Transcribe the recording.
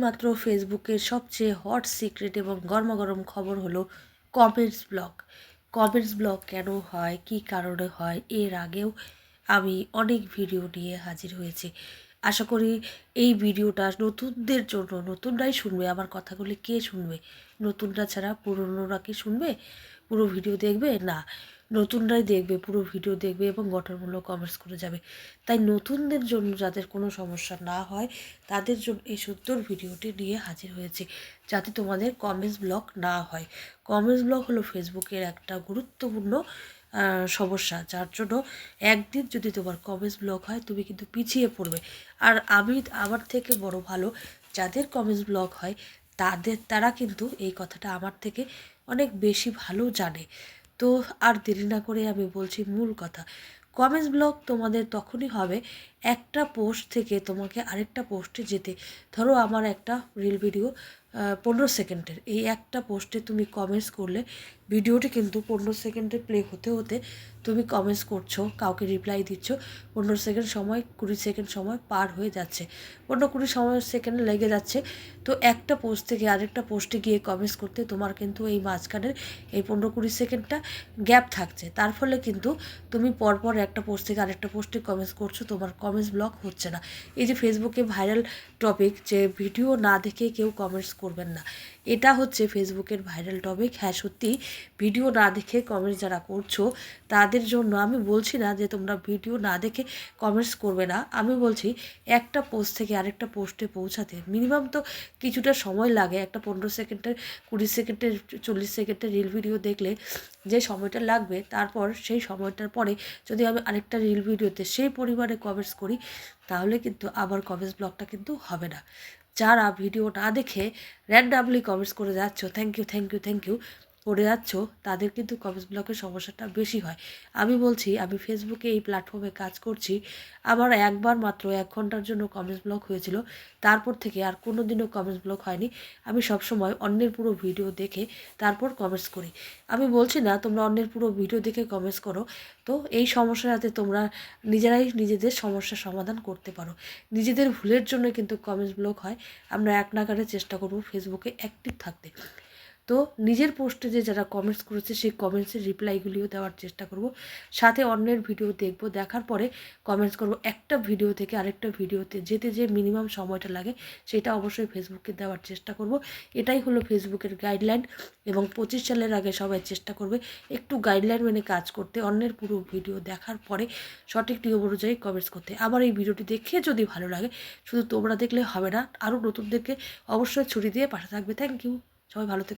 এইমাত্র ফেসবুকের সবচেয়ে হট সিক্রেট এবং গরমাগরম খবর হলো কমেন্টস ব্লক কমেন্টস ব্লক কেন হয়, কী কারণে হয়, এর আগেও আমি অনেক ভিডিও নিয়ে হাজির হয়েছি। আশা করি এই ভিডিওটা নতুনদের জন্য, নতুনরাই শুনবে আমার কথাগুলি কে শুনবে, নতুনরা ছাড়া পুরনোরা কি শুনবে? পুরো ভিডিও দেখবে? না। নতুনরাই দেখবে, পুরো ভিডিও দেখবে এবং গঠনমূলক কমেন্টস করে যাবে। তাই নতুনদের জন্য যাদের কোনো সমস্যা না হয়, তাদের জন্য এই সুন্দর ভিডিওটি নিয়ে হাজির হয়েছে। যাতে তোমাদের কমেন্টস ব্লক না হয়। কমেন্টস ব্লক হলো ফেসবুকের একটা গুরুত্বপূর্ণ সমস্যা। যার জন্য একদিন যদি তোমার কমেন্টস ব্লক হয়, তুমি কিন্তু পিছিয়ে পড়বে। আর আমি আমার থেকে বড় ভালো, যাদের কমেন্টস ব্লক হয়, তাদের, তারা কিন্তু এই কথাটা আমার থেকে অনেক বেশি ভালো জানে। তো আর দেরি না করে আমি বলছি মূল কথা। কমেন্টস ব্লগ তোমাদের তখনই হবে। একটা পোস্ট থেকে তোমাকে আরেকটা পোস্টে যেতে। ধরো আমার একটা রিল ভিডিও। পনেরো সেকেন্ডের। এই একটা পোস্টে তুমি কমেন্টস করলে ভিডিওটি কিন্তু পনেরো সেকেন্ডে প্লে হতে হতে তুমি কমেন্টস করছ, কাউকে রিপ্লাই দিচ্ছ, পনেরো সেকেন্ড সময়, কুড়ি সেকেন্ড সময় পার হয়ে যাচ্ছে। পনেরো কুড়ি সময় সেকেন্ড লেগে যাচ্ছে। তো একটা পোস্ট থেকে আরেকটা পোস্টে গিয়ে কমেন্টস করতে তোমার কিন্তু এই মাঝখানের এই পনেরো কুড়ি সেকেন্ডটা গ্যাপ থাকছে। তার ফলে কিন্তু তুমি পরপর একটা পোস্ট থেকে আরেকটা পোস্টে কমেন্টস করছ, তোমার কমেন্টস ব্লক হচ্ছে না। এই যে ফেসবুকে ভাইরাল টপিক যে ভিডিও না দেখে কেউ কমেন্টস করবেন না। এটা হচ্ছে ফেসবুকের ভাইরাল টপিক হ্যাঁ সত্যি ভিডিও না দেখে কমেন্টস যারা করছ, তাদের জন্য আমি বলছি না যে তোমরা ভিডিও না দেখে কমেন্টস করবে না। আমি বলছি, একটা পোস্ট থেকে আরেকটা পোস্টে পৌঁছাতে মিনিমাম তো কিছুটা সময় লাগে। একটা পনেরো সেকেন্ডের, কুড়ি সেকেন্ডের, চল্লিশ সেকেন্ডের রিল ভিডিও দেখলে যে সময়টা লাগবে, তারপর সেই সময়টার পরে যদি আমি আরেকটা রিল ভিডিওতে সেই পরিমাণে কমেন্টস করি, তাহলে কিন্তু আবার কমেন্টস ব্লগটা কিন্তু হবে না। যারা ভিডিওটা দেখে র্যান্ডামলি কমেন্টস করে যাচ্ছ thank you thank you thank you করে যাচ্ছ, তাদের কিন্তু কমেন্টস ব্লকের সমস্যাটা বেশি হয়। আমি বলছি, আমি ফেসবুকে এই প্ল্যাটফর্মে কাজ করছি, আমার একবার মাত্র এক ঘণ্টার জন্য কমেন্টস ব্লক হয়েছিল, তারপর থেকে আর কোনো দিনও কমেন্টস ব্লক হয়নি। আমি সবসময় অন্যের পুরো ভিডিও দেখে তারপর কমেন্টস করি। আমি বলছি না, তোমরা অন্যের পুরো ভিডিও দেখে কমেন্টস করো, তো এই সমস্যাটাতে তোমরা নিজেরাই নিজেদের সমস্যার সমাধান করতে পারো। নিজেদের ভুলের জন্য কিন্তু কমেন্টস ব্লক হয়। আমরা এক নাগারে চেষ্টা করব ফেসবুকে অ্যাক্টিভ থাকতে। তো নিজের পোস্টে যে যারা কমেন্টস করেছে, সেই কমেন্টসের রিপ্লাইগুলিও দেওয়ার চেষ্টা করব। সাথে অন্যের ভিডিও দেখব, দেখার পরে কমেন্টস করব। একটা ভিডিও থেকে আরেকটা ভিডিওতে যেতে যে মিনিমাম সময়টা লাগে, সেটা অবশ্যই ফেসবুকে দেওয়ার চেষ্টা করব। এটাই হলো ফেসবুকের গাইডলাইন এবং পঁচিশ সালের আগে সবাই চেষ্টা করবে একটু গাইডলাইন মেনে কাজ করতে, অন্যের পুরো ভিডিও দেখার পরে সঠিক নিয়ম অনুযায়ী কমেন্টস করতে। আবার এই ভিডিওটি দেখে যদি ভালো লাগে, শুধু তোমরা দেখলে হবে না আরও নতুনদেরকে অবশ্যই ছুটি দিয়ে পাশে থাকবে। থ্যাংক ইউ সবাই ভালো